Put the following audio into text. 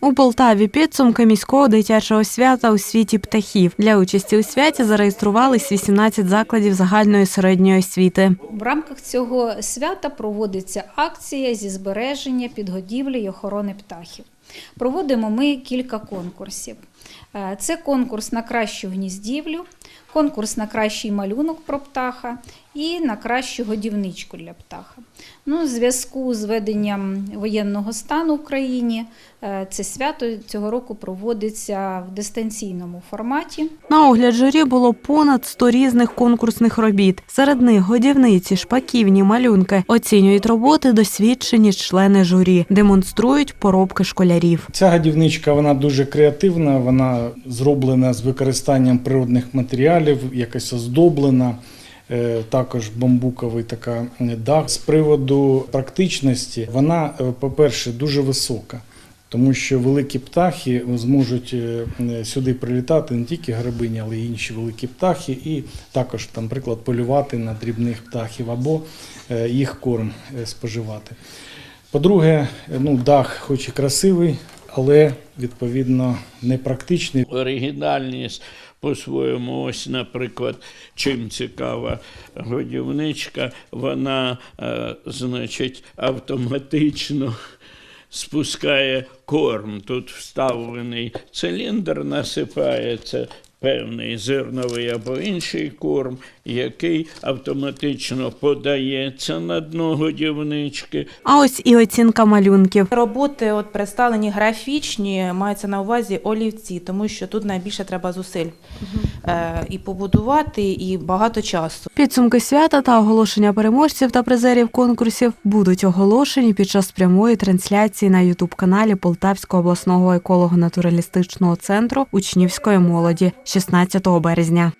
У Полтаві підсумки міського дитячого свята у світі птахів. Для участі у святі зареєструвались 18 закладів загальної середньої освіти. В рамках цього свята проводиться акція зі збереження, підгодівлі й охорони птахів. Проводимо ми кілька конкурсів. Е, Це конкурс на кращу гніздівлю, конкурс на кращий малюнок про птаха і на кращу годівничку для птаха. Ну, у зв'язку з введенням воєнного стану в країні е, це свято цього року проводиться в дистанційному форматі. На огляд журі було понад 100 різних конкурсних робіт. Серед них годівниці, шпаківні, малюнки. Оцінюють роботи досвідчені члени журі, демонструють поробки школярів. Ця гадівничка вона дуже креативна, вона зроблена з використанням природних матеріалів, якось оздоблена. Е, Також бамбуковий така е, дах. З приводу практичності, вона, е, по-перше, дуже висока, тому що великі птахи зможуть сюди прилітати не тільки грабині, але й інші великі птахи, і також, наприклад, полювати на дрібних птахів або їх корм споживати. По-друге, ну, дах хоч і красивий, але відповідно непрактичний. оригінальність по-своєму. Ось, наприклад, чим цікава годівничка, вона, е, значить, автоматично спускає корм. Тут вставлений циліндр, насипається певний зерновий або інший корм, який автоматично подається на дно годівнички. А ось і оцінка малюнків. Роботи от представлені графічні, мається на увазі олівці, тому що тут найбільше треба зусиль е, і побудувати, і багато часу. Підсумки свята та оголошення переможців та призерів конкурсів будуть оголошені під час прямої трансляції на ютуб-каналі Полтавського обласного еколого-натуралістичного центру учнівської молоді 16 березня.